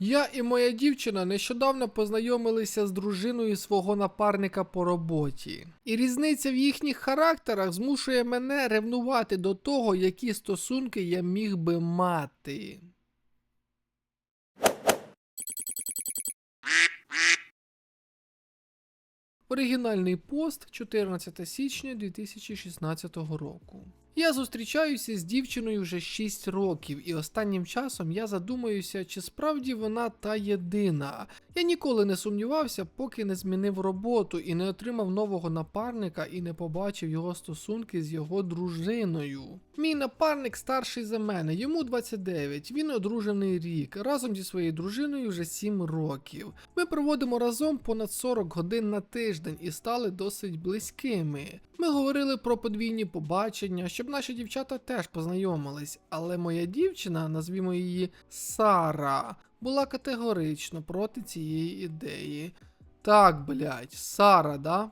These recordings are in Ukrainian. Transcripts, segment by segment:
Я і моя дівчина нещодавно познайомилися з дружиною свого напарника по роботі. І різниця в їхніх характерах змушує мене ревнувати до того, які стосунки я міг би мати. Оригінальний пост 14 січня 2016 року. Я зустрічаюся з дівчиною вже 6 років, і останнім часом я задумаюся, чи справді вона та єдина. Я ніколи не сумнівався, поки не змінив роботу і не отримав нового напарника і не побачив його стосунки з його дружиною. Мій напарник старший за мене, йому 29, він одружений рік, разом зі своєю дружиною вже 7 років. Ми проводимо разом понад 40 годин на тиждень і стали досить близькими. Ми говорили про подвійні побачення, щоб наші дівчата теж познайомились, але моя дівчина, назвімо її Сара, була категорично проти цієї ідеї. Так, блядь, Сара, да?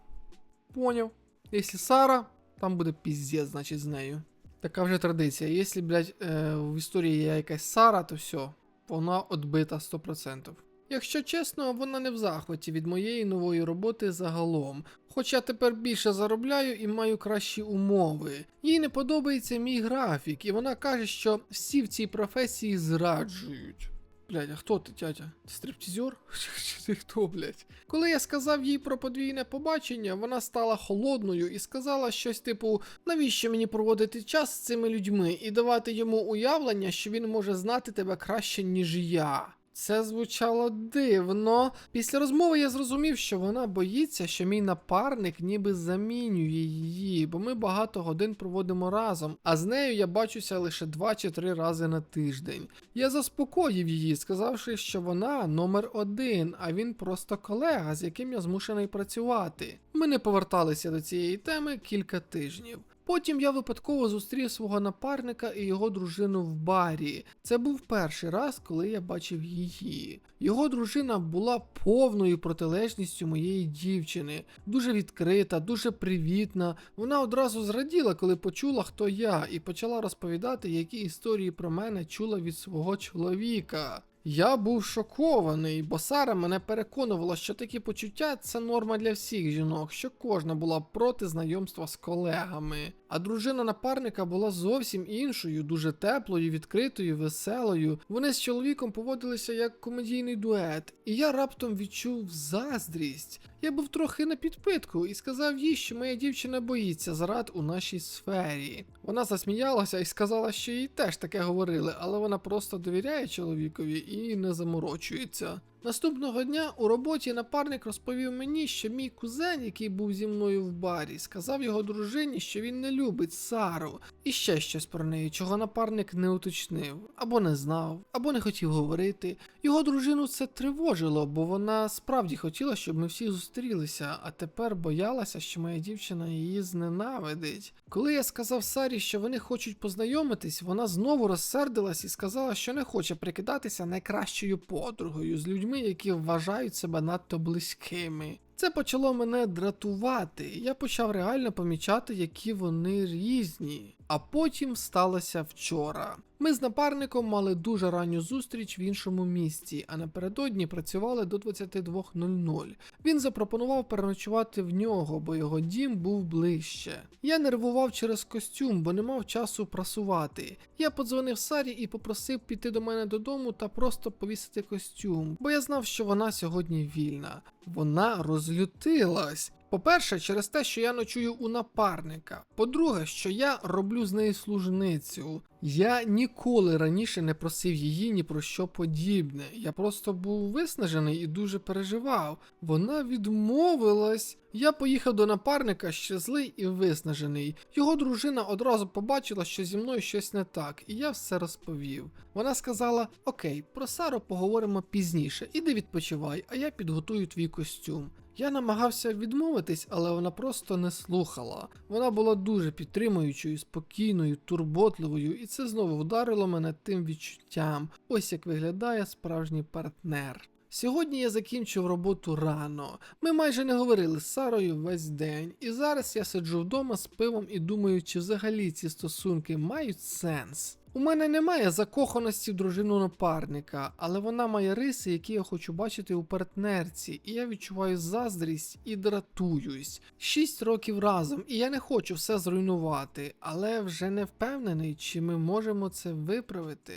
Поняв. Якщо Сара, там буде піздець, значить, з нею. Така вже традиція. Якщо, блядь, е, в історії є якась Сара, то все, вона отбита 100%. Якщо чесно, вона не в захваті від моєї нової роботи загалом. Хоча тепер більше заробляю і маю кращі умови. Їй не подобається мій графік, і вона каже, що всі в цій професії зраджують. Блядь, а хто ти, тятя? Стриптізер? Чи ти хто, блядь? Коли я сказав їй про подвійне побачення, вона стала холодною і сказала щось типу: навіщо мені проводити час з цими людьми і давати йому уявлення, що він може знати тебе краще, ніж я. Це звучало дивно. Після розмови я зрозумів, що вона боїться, що мій напарник ніби замінює її, бо ми багато годин проводимо разом, а з нею я бачуся лише два чи три рази на тиждень. Я заспокоїв її, сказавши, що вона номер один, а він просто колега, з яким я змушений працювати. Ми не поверталися до цієї теми кілька тижнів. Потім я випадково зустрів свого напарника і його дружину в барі. Це був перший раз, коли я бачив її. Його дружина була повною протилежністю моєї дівчини, дуже відкрита, дуже привітна. Вона одразу зраділа, коли почула, хто я, і почала розповідати, які історії про мене чула від свого чоловіка. Я був шокований, бо Сара мене переконувала, що такі почуття це норма для всіх жінок, що кожна була проти знайомства з колегами. А дружина напарника була зовсім іншою, дуже теплою, відкритою, веселою. Вони з чоловіком поводилися як комедійний дует, і я раптом відчув заздрість. Я був трохи на підпитку і сказав їй, що моя дівчина боїться зрад у нашій сфері. Вона засміялася і сказала, що їй теж таке говорили, але вона просто довіряє чоловікові і не заморочується. Наступного дня у роботі напарник розповів мені, що мій кузен, який був зі мною в барі, сказав його дружині, що він не любить Сару, і ще щось про неї, чого напарник не уточнив, або не знав, або не хотів говорити. Його дружину це тривожило, бо вона справді хотіла, щоб ми всі зустрілися, а тепер боялася, що моя дівчина її зненавидить. Коли я сказав Сарі, що вони хочуть познайомитись, вона знову розсердилась і сказала, що не хоче прикидатися найкращою подругою з людьми, які вважають себе надто близькими. Це почало мене дратувати. Я почав реально помічати, які вони різні. А потім сталося вчора. Ми з напарником мали дуже ранню зустріч в іншому місті, а напередодні працювали до 22.00. Він запропонував переночувати в нього, бо його дім був ближче. Я нервував через костюм, бо не мав часу прасувати. Я подзвонив Сарі і попросив піти до мене додому та просто повісити костюм, бо я знав, що вона сьогодні вільна. Вона розлютилась. По-перше, через те, що я ночую у напарника. По-друге, що я роблю з неї служницю. Я ніколи раніше не просив її ні про що подібне. Я просто був виснажений і дуже переживав. Вона відмовилась. Я поїхав до напарника ще злий і виснажений. Його дружина одразу побачила, що зі мною щось не так, і я все розповів. Вона сказала: Окей, про Сару поговоримо пізніше, іди відпочивай, а я підготую твій костюм. Я намагався відмовитись, але вона просто не слухала. Вона була дуже підтримуючою, спокійною, турботливою, і це знову вдарило мене тим відчуттям. Ось як виглядає справжній партнер. Сьогодні я закінчив роботу рано. Ми майже не говорили з Сарою весь день, і зараз я сиджу вдома з пивом і думаю, чи взагалі ці стосунки мають сенс. У мене немає закоханості в дружину напарника, але вона має риси, які я хочу бачити у партнерці, і я відчуваю заздрість і дратуюсь. Шість років разом, і я не хочу все зруйнувати, але вже не впевнений, чи ми можемо це виправити.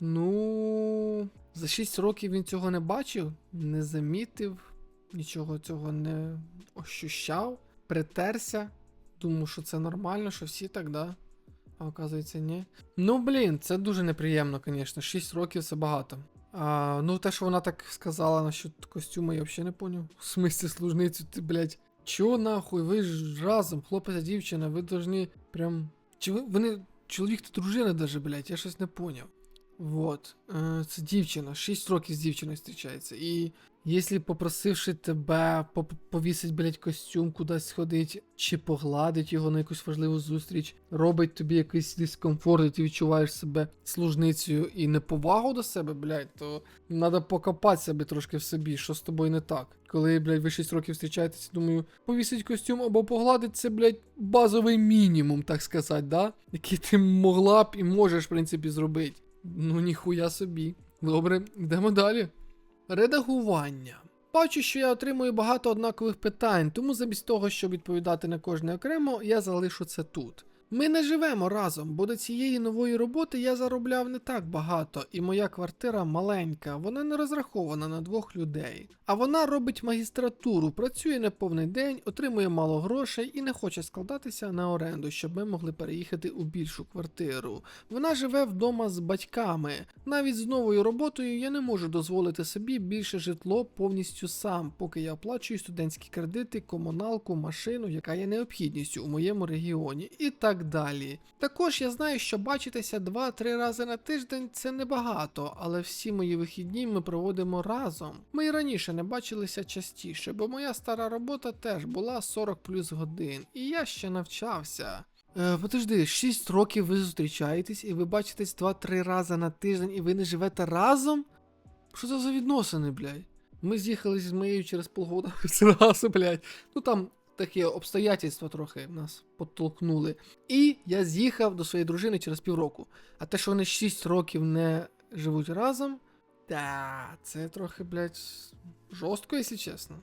Ну, за 6 років він цього не бачив, не замітив, нічого цього не ощущав, притерся. Думав, що це нормально, що всі так, да? А оказується, ні. Ну, блін, це дуже неприємно, звісно. 6 років це багато. А, ну, те, що вона так сказала насчет костюму, я взагалі не поняв. В смислі служницю, ти, блядь, чого нахуй? Ви ж разом, хлопець дівчина, ви должны прям. Чи ви, вони. Чоловік та дружина даже, блядь, я щось не поняв. Вот. Е, Це дівчина, 6 років з дівчиною зустрічається. І якщо попросивши тебе повісить, блядь, костюм, кудись сходить, чи погладить його на якусь важливу зустріч, робить тобі якийсь дискомфорт, і ти відчуваєш себе служницею і неповагу до себе, блядь, то треба покопати себе трошки в собі, що з тобою не так. Коли, блядь, ви 6 років зустрічаєтеся, думаю, повісить костюм або погладить це, блядь, базовий мінімум, так сказати, да? Який ти могла б і можеш, в принципі, зробити. Ну, ніхуя собі. Добре, йдемо далі. Редагування. Бачу, що я отримую багато однакових питань, тому замість того, щоб відповідати на кожне окремо, я залишу це тут. Ми не живемо разом, бо до цієї нової роботи я заробляв не так багато, і моя квартира маленька, вона не розрахована на двох людей. А вона робить магістратуру, працює не повний день, отримує мало грошей і не хоче складатися на оренду, щоб ми могли переїхати у більшу квартиру. Вона живе вдома з батьками. Навіть з новою роботою я не можу дозволити собі більше житло повністю сам, поки я оплачую студентські кредити, комуналку, машину, яка є необхідністю у моєму регіоні, і так далі. Також я знаю, що бачитися 2-3 рази на тиждень це небагато, але всі мої вихідні ми проводимо разом. Ми і раніше не бачилися частіше, бо моя стара робота теж була 40 плюс годин, і я ще навчався. Е, подожди, 6 років ви зустрічаєтесь і ви бачитесь 2-3 рази на тиждень, і ви не живете разом? Що це за відносини, блядь? Ми з'їхали з моєю через полгода зразу, блядь. Ну там такі обстоятельства трохи нас підтолкнули. І я з'їхав до своєї дружини через півроку. А те, що вони 6 років не живуть разом, та це трохи, блядь, жорстко, якщо чесно.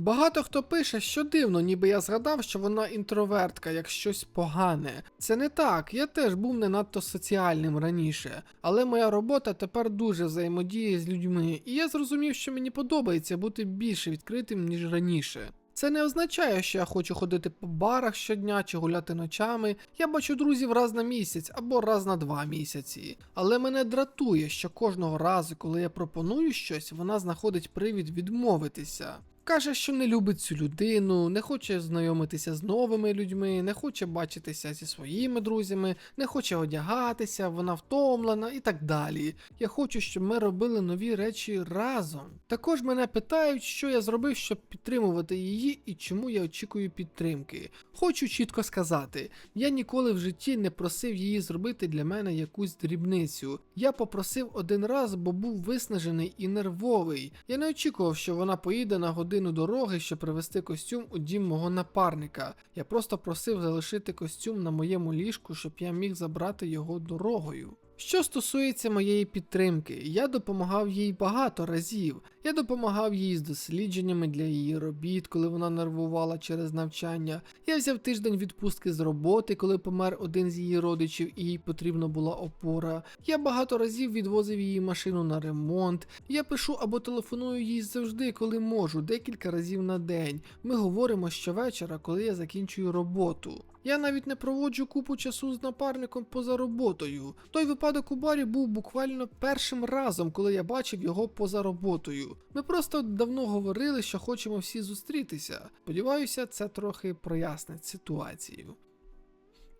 Багато хто пише, що дивно, ніби я згадав, що вона інтровертка, як щось погане. Це не так, я теж був не надто соціальним раніше, але моя робота тепер дуже взаємодіє з людьми, і я зрозумів, що мені подобається бути більше відкритим, ніж раніше. Це не означає, що я хочу ходити по барах щодня чи гуляти ночами. Я бачу друзів раз на місяць або раз на два місяці. Але мене дратує, що кожного разу, коли я пропоную щось, вона знаходить привід відмовитися. Каже, що не любить цю людину, не хоче знайомитися з новими людьми, не хоче бачитися зі своїми друзями, не хоче одягатися, вона втомлена і так далі. Я хочу, щоб ми робили нові речі разом. Також мене питають, що я зробив, щоб підтримувати її і чому я очікую підтримки. Хочу чітко сказати, я ніколи в житті не просив її зробити для мене якусь дрібницю. Я попросив один раз, бо був виснажений і нервовий. Я не очікував, що вона поїде на годину дороги, щоб привезти костюм у дім мого напарника. Я просто просив залишити костюм на моєму ліжку, щоб я міг забрати його дорогою. Що стосується моєї підтримки, я допомагав їй багато разів. Я допомагав їй з дослідженнями для її робіт, коли вона нервувала через навчання. Я взяв тиждень відпустки з роботи, коли помер один з її родичів і їй потрібна була опора. Я багато разів відвозив її машину на ремонт. Я пишу або телефоную їй завжди, коли можу, декілька разів на день. Ми говоримо щовечора, коли я закінчую роботу. Я навіть не проводжу купу часу з напарником поза роботою. Той випадок у барі був буквально першим разом, коли я бачив його поза роботою. Ми просто давно говорили, що хочемо всі зустрітися. Сподіваюся, це трохи прояснить ситуацію.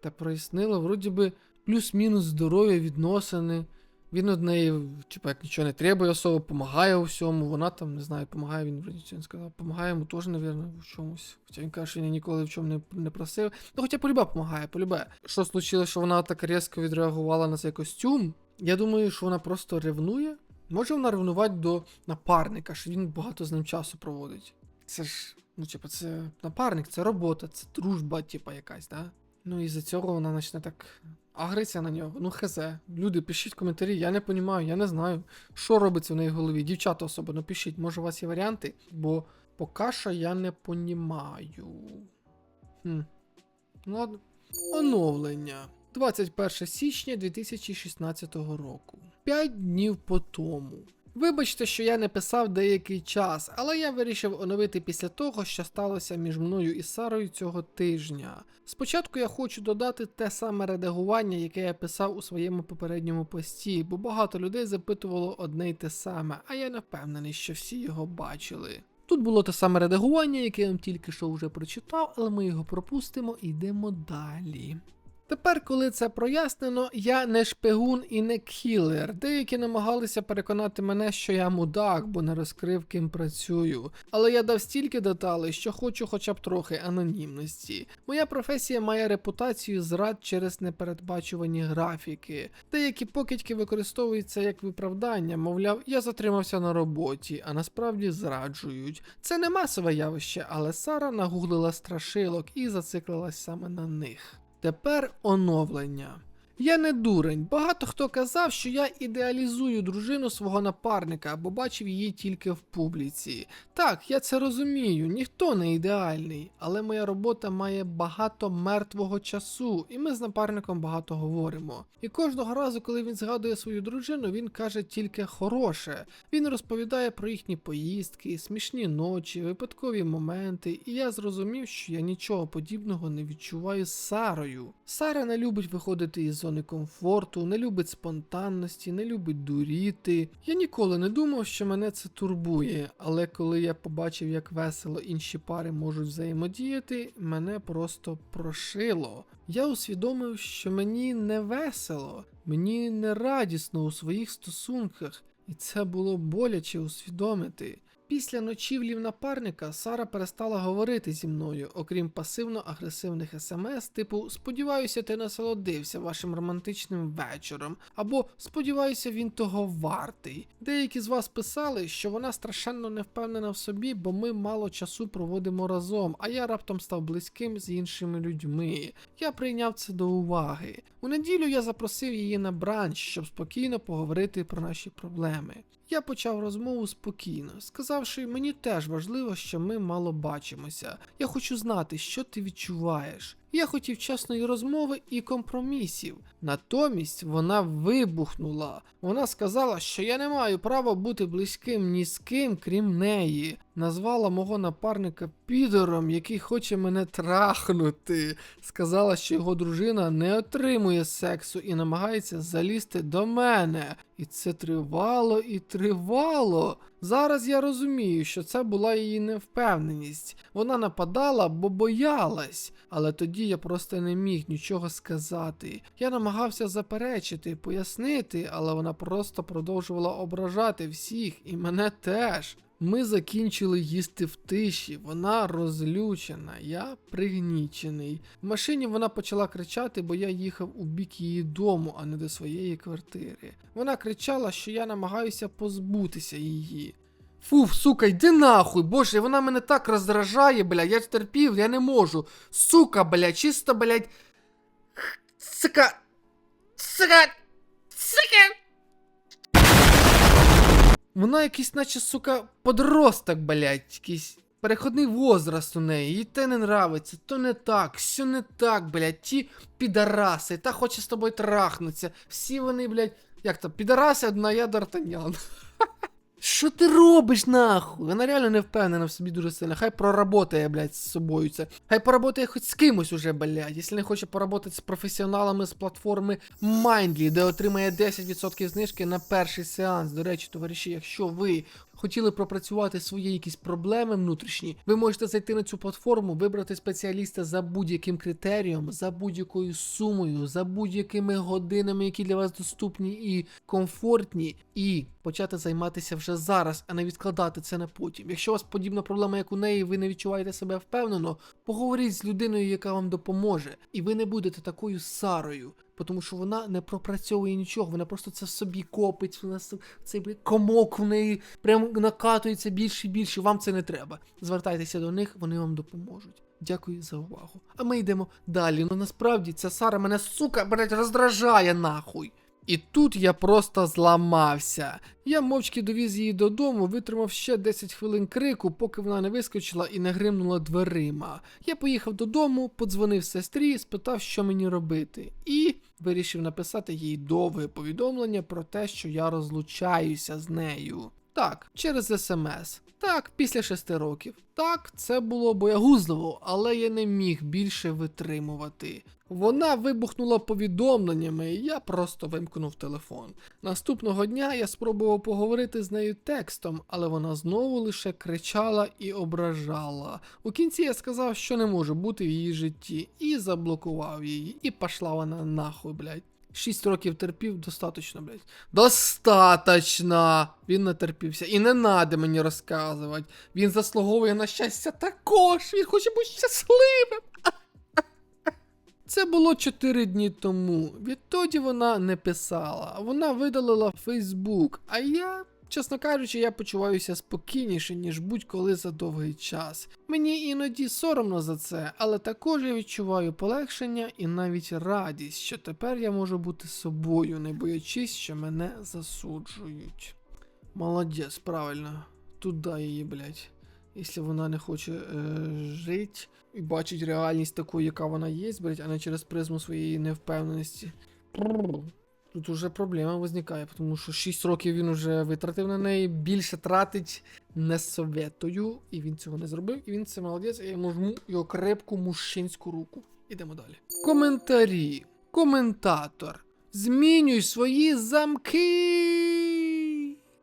Та прояснило, вроді би, плюс-мінус здоров'я відносини. Він од неї, як нічого не треба, особо допомагає у всьому. Вона там, не знаю, допомагає, він вроді не сказав. Помагає йому теж, напевно, в чомусь. Хоча він каже, що він ніколи в чому не, не просив. Ну, хоча полюбе допомагає, полюбе. Що случилось, що вона так різко відреагувала на цей костюм? Я думаю, що вона просто ревнує. Може вона ревнувати до напарника, що він багато з ним часу проводить. Це ж, ну, типа, це напарник, це робота, це дружба, типа, якась, да? Ну і за цього вона почне так агриться на нього. Ну хезе. Люди, пишіть коментарі, я не понімаю, я не знаю, що робиться в неї в голові. Дівчата особливо, пишіть, може у вас є варіанти, бо поки що я не понімаю. Хм. Ну, Ладно. Оновлення. 21 січня 2016 року. 5 днів по тому. Вибачте, що я не писав деякий час, але я вирішив оновити після того, що сталося між мною і Сарою цього тижня. Спочатку я хочу додати те саме редагування, яке я писав у своєму попередньому пості, бо багато людей запитувало одне й те саме, а я не впевнений, що всі його бачили. Тут було те саме редагування, яке я вам тільки що вже прочитав, але ми його пропустимо і йдемо далі. Тепер, коли це прояснено, я не шпигун і не кілер. Деякі намагалися переконати мене, що я мудак, бо не розкрив, ким працюю. Але я дав стільки деталей, що хочу хоча б трохи анонімності. Моя професія має репутацію зрад через непередбачувані графіки. Деякі покидьки використовуються як виправдання, мовляв, я затримався на роботі, а насправді зраджують. Це не масове явище, але Сара нагуглила страшилок і зациклилась саме на них. Тепер оновлення. Я не дурень. Багато хто казав, що я ідеалізую дружину свого напарника або бачив її тільки в публіці. Так, я це розумію, ніхто не ідеальний, але моя робота має багато мертвого часу, і ми з напарником багато говоримо. І кожного разу, коли він згадує свою дружину, він каже тільки хороше. Він розповідає про їхні поїздки, смішні ночі, випадкові моменти, і я зрозумів, що я нічого подібного не відчуваю з Сарою. Сара не любить виходити із зони комфорту, не любить спонтанності, не любить дуріти. Я ніколи не думав, що мене це турбує, але коли я побачив, як весело інші пари можуть взаємодіяти, мене просто прошило. Я усвідомив, що мені не весело, мені не радісно у своїх стосунках, і це було боляче усвідомити. Після ночівлі напарника Сара перестала говорити зі мною, окрім пасивно-агресивних смс, типу Сподіваюся, ти насолодився вашим романтичним вечором, або Сподіваюся, він того вартий. Деякі з вас писали, що вона страшенно не впевнена в собі, бо ми мало часу проводимо разом, а я раптом став близьким з іншими людьми. Я прийняв це до уваги. У неділю я запросив її на бранч, щоб спокійно поговорити про наші проблеми. Я почав розмову спокійно, сказавши, мені теж важливо, що ми мало бачимося. Я хочу знати, що ти відчуваєш. Я хотів чесної розмови і компромісів. Натомість вона вибухнула. Вона сказала, що я не маю права бути близьким ні з ким, крім неї. Назвала мого напарника підором, який хоче мене трахнути. Сказала, що його дружина не отримує сексу і намагається залізти до мене. І це тривало і тривало. Зараз я розумію, що це була її невпевненість. Вона нападала, бо боялась, але тоді я просто не міг нічого сказати. Я намагався заперечити, пояснити, але вона просто продовжувала ображати всіх і мене теж. Ми закінчили їсти в тиші, вона розлючена, я пригнічений. В машині вона почала кричати, бо я їхав у бік її дому, а не до своєї квартири. Вона кричала, що я намагаюся позбутися її. Фу, сука, йди нахуй, боже, вона мене так роздражає, бля, я терпів, я не можу. Сука, бля, чисто, блядь. Сука. Сука. Сука. Вона якийсь, наче, сука, подросток, блядь, якийсь переходний возраст у неї, їй те не нравиться, то не так, все не так, блядь, ті підараси, та хоче з тобою трахнутися. Всі вони, блядь, як то, підараси, одна я Д'Артаньян. Що ти робиш нахуй? Вона реально не впевнена в собі дуже сильно. Хай проработає, блядь, з собою це. Хай поработає хоч з кимось уже, блядь. Якщо не хоче поработати з професіоналами з платформи Mindly, де отримає 10% знижки на перший сеанс. До речі, товариші, якщо ви хотіли пропрацювати свої якісь проблеми внутрішні, ви можете зайти на цю платформу, вибрати спеціаліста за будь-яким критерієм, за будь-якою сумою, за будь-якими годинами, які для вас доступні і комфортні, і почати займатися вже зараз, а не відкладати це на потім. Якщо у вас подібна проблема, як у неї, ви не відчуваєте себе впевнено, поговоріть з людиною, яка вам допоможе, і ви не будете такою Сарою. Тому що вона не пропрацьовує нічого, вона просто це в собі копить, вона цей комок в неї прям накатується більше і більше. Вам це не треба. Звертайтеся до них, вони вам допоможуть. Дякую за увагу. А ми йдемо далі. Ну насправді ця Сара мене, сука, блять, роздражає нахуй. І тут я просто зламався. Я мовчки довіз її додому, витримав ще 10 хвилин крику, поки вона не вискочила і не гримнула дверима. Я поїхав додому, подзвонив сестрі, спитав, що мені робити, і вирішив написати їй довге повідомлення про те, що я розлучаюся з нею. Так, через смс. Так, після шести років. Так, це було боягузливо, але я не міг більше витримувати. Вона вибухнула повідомленнями, і я просто вимкнув телефон. Наступного дня я спробував поговорити з нею текстом, але вона знову лише кричала і ображала. У кінці я сказав, що не можу бути в її житті, і заблокував її, і пішла вона нахуй, блядь. Шість років терпів, достаточно, блядь. Достаточно! Він натерпівся. І не надо мені розказувати. Він заслуговує на щастя також. Він хоче бути щасливим. Це було 4 дні тому. Відтоді вона не писала. Вона видалила Фейсбук, а я. Чесно кажучи, я почуваюся спокійніше, ніж будь-коли за довгий час. Мені іноді соромно за це, але також я відчуваю полегшення і навіть радість, що тепер я можу бути собою, не боячись, що мене засуджують. Молодець, правильно. Туда її, блядь. Якщо вона не хоче е, жити і бачить реальність таку, яка вона є, блядь, а не через призму своєї невпевненості. Тут уже проблема виникає, тому що 6 років він уже витратив на неї, більше тратить не советую, і він цього не зробив, і він це молодець, і я жму його крепку мужчинську руку. Ідемо далі. Коментарі. Коментатор. Змінюй свої замки.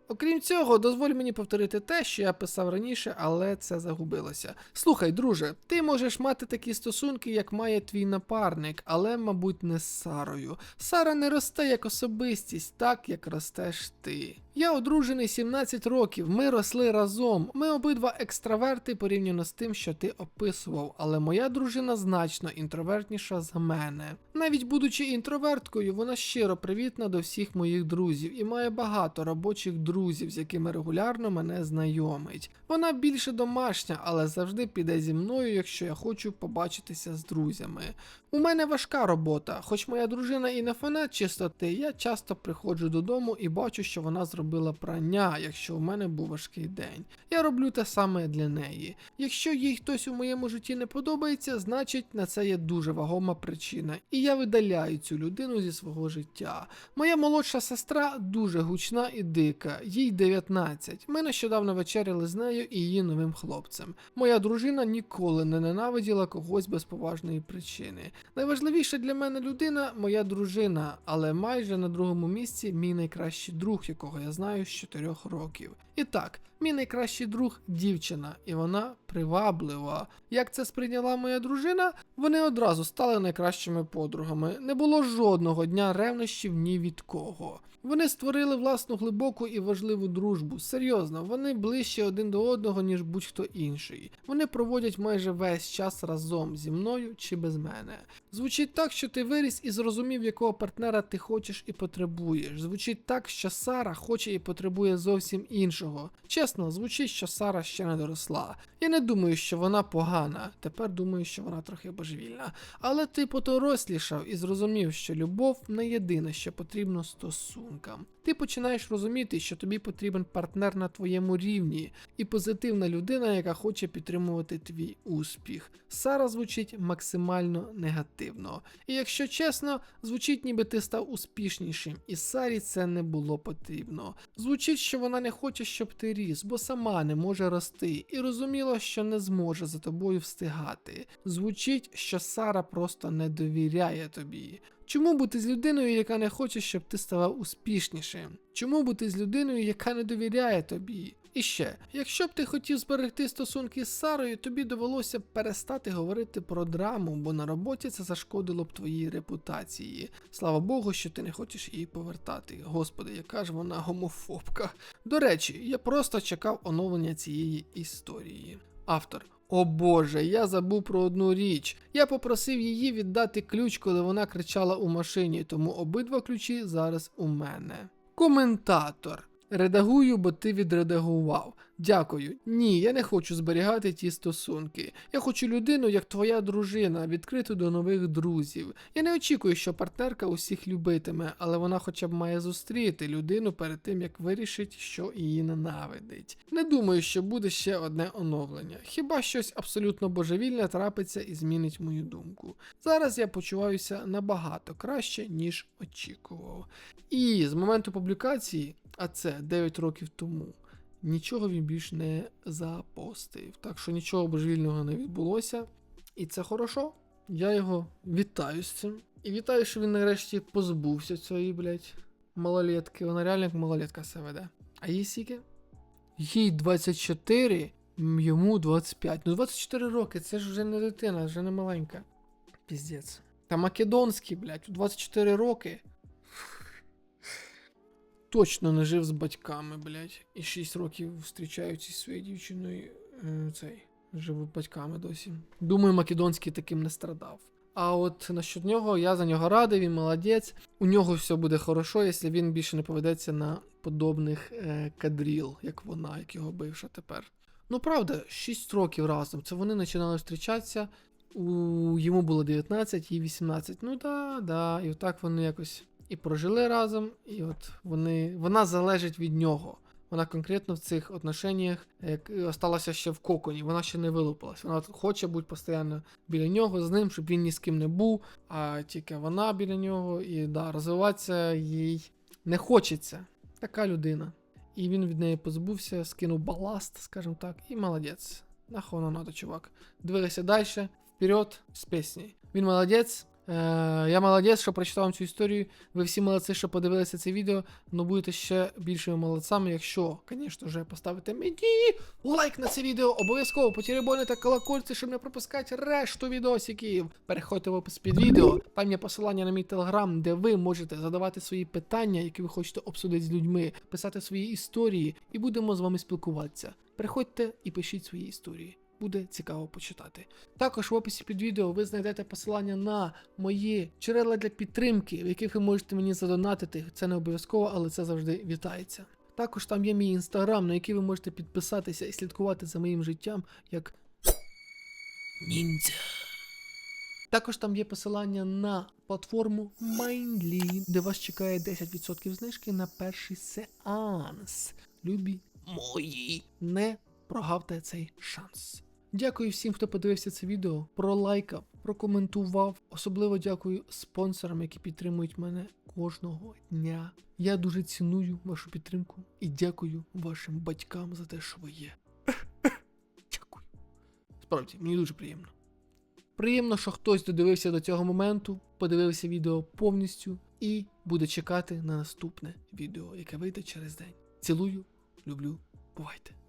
Окрім цього, дозволь мені повторити те, що я писав раніше, але це загубилося. Слухай, друже, ти можеш мати такі стосунки, як має твій напарник, але, мабуть, не з Сарою. Сара не росте як особистість, так як ростеш ти. Я одружений 17 років, ми росли разом. Ми обидва екстраверти порівняно з тим, що ти описував, але моя дружина значно інтровертніша за мене. Навіть будучи інтроверткою, вона щиро привітна до всіх моїх друзів і має багато робочих друзів, з якими регулярно мене знайомить. Вона більше домашня, але завжди піде зі мною, якщо я хочу побачитися з друзями. У мене важка робота, хоч моя дружина і не фанат чистоти, я часто приходжу додому і бачу, що вона зробила прання, якщо у мене був важкий день. Я роблю те саме для неї. Якщо їй хтось у моєму житті не подобається, значить на це є дуже вагома причина, і я видаляю цю людину зі свого життя. Моя молодша сестра дуже гучна і дика, їй 19. Ми нещодавно вечеряли з нею і її новим хлопцем. Моя дружина ніколи не ненавиділа когось без поважної причини. Найважливіша для мене людина моя дружина, але майже на другому місці мій найкращий друг, якого я знаю з 4 років. І так, мій найкращий друг дівчина, і вона приваблива. Як це сприйняла моя дружина? Вони одразу стали найкращими подругами. Не було жодного дня ревнощів ні від кого. Вони створили власну глибоку і важливу дружбу. Серйозно, вони ближче один до одного, ніж будь-хто інший. Вони проводять майже весь час разом зі мною чи без мене. Звучить так, що ти виріс і зрозумів, якого партнера ти хочеш і потребуєш. Звучить так, що Сара хоче і потребує зовсім іншого. Чесно, звучить, що Сара ще не доросла. Я не думаю, що вона погана. Тепер думаю, що вона трохи божевільна. Але ти подорослішав і зрозумів, що любов не єдине, що потрібно стосункам. Ти починаєш розуміти, що тобі потрібен партнер на твоєму рівні і позитивна людина, яка хоче підтримувати твій успіх. Сара звучить максимально негативно. І якщо чесно, звучить, ніби ти став успішнішим, і Сарі це не було потрібно. Звучить, що вона не хоче, щоб ти ріс, бо сама не може рости, і розуміла, що не зможе за тобою встигати. Звучить, що Сара просто не довіряє тобі. Чому бути з людиною, яка не хоче, щоб ти ставав успішнішим? Чому бути з людиною, яка не довіряє тобі? І ще, якщо б ти хотів зберегти стосунки з Сарою, тобі довелося б перестати говорити про драму, бо на роботі це зашкодило б твоїй репутації. Слава Богу, що ти не хочеш її повертати. Господи, яка ж вона гомофобка. До речі, я просто чекав оновлення цієї історії. Автор. О Боже, я забув про одну річ. Я попросив її віддати ключ, коли вона кричала у машині, тому обидва ключі зараз у мене. Коментатор. Редагую, бо ти відредагував. Дякую. Ні, я не хочу зберігати ті стосунки. Я хочу людину, як твоя дружина, відкриту до нових друзів. Я не очікую, що партнерка усіх любитиме, але вона хоча б має зустріти людину перед тим, як вирішить, що її ненавидить. Не думаю, що буде ще одне оновлення. Хіба щось абсолютно божевільне трапиться і змінить мою думку. Зараз я почуваюся набагато краще, ніж очікував. І з моменту публікації, а це 9 років тому. Нічого він більш не запостив. Так що нічого божевільного не відбулося. І це хорошо. Я його вітаю з цим. І вітаю, що він нарешті позбувся цієї, блядь, малолетки. Вона реально як малолетка себе веде. А їй скільки? Їй 24, йому 25. Ну 24 роки, це ж вже не дитина, вже не маленька. Піздець. Та македонський, блядь, у 24 роки. Точно не жив з батьками, блядь. І 6 років зустрічаються зі своєю дівчиною. е, Цей. Живу батьками досі. Думаю, Македонський таким не страдав. А от насчет нього, я за нього радий, він молодець. У нього все буде хорошо, якщо він більше не поведеться на подобних е, кадріл, як вона, як його бивша тепер. Ну правда, 6 років разом. Це вони починали зустрічатися. У йому було 19, їй 18. Ну да, да. І отак вони якось і прожили разом, і от вони, вона залежить від нього. Вона конкретно в цих отношеннях як осталася ще в коконі, вона ще не вилупилась. Вона хоче бути постійно біля нього з ним, щоб він ні з ким не був, а тільки вона біля нього, і да, розвиватися їй не хочеться. Така людина. І він від неї позбувся, скинув баласт, скажімо так, і молодець. Нахуй воно надо, чувак. Двигайся далі, вперед з піснею. Він молодець. Е, я молодець, що прочитав вам цю історію. Ви всі молодці, що подивилися це відео. Ну будете ще більшими молодцями, якщо, звісно ж, поставите мені лайк на це відео. Обов'язково потеребоните колокольці, щоб не пропускати решту відосиків. Переходьте в опис під відео. Там є посилання на мій телеграм, де ви можете задавати свої питання, які ви хочете обсудити з людьми, писати свої історії, і будемо з вами спілкуватися. Приходьте і пишіть свої історії. Буде цікаво почитати. Також в описі під відео ви знайдете посилання на мої джерела для підтримки, в яких ви можете мені задонатити. Це не обов'язково, але це завжди вітається. Також там є мій інстаграм, на який ви можете підписатися і слідкувати за моїм життям як ніндзя. Також там є посилання на платформу Mindly, де вас чекає 10% знижки на перший сеанс. Любі мої, не прогавте цей шанс. Дякую всім, хто подивився це відео, пролайкав, прокоментував. Особливо дякую спонсорам, які підтримують мене кожного дня. Я дуже ціную вашу підтримку і дякую вашим батькам за те, що ви є. Дякую. Справді, мені дуже приємно. Приємно, що хтось додивився до цього моменту, подивився відео повністю і буде чекати на наступне відео, яке вийде через день. Цілую, люблю, бувайте.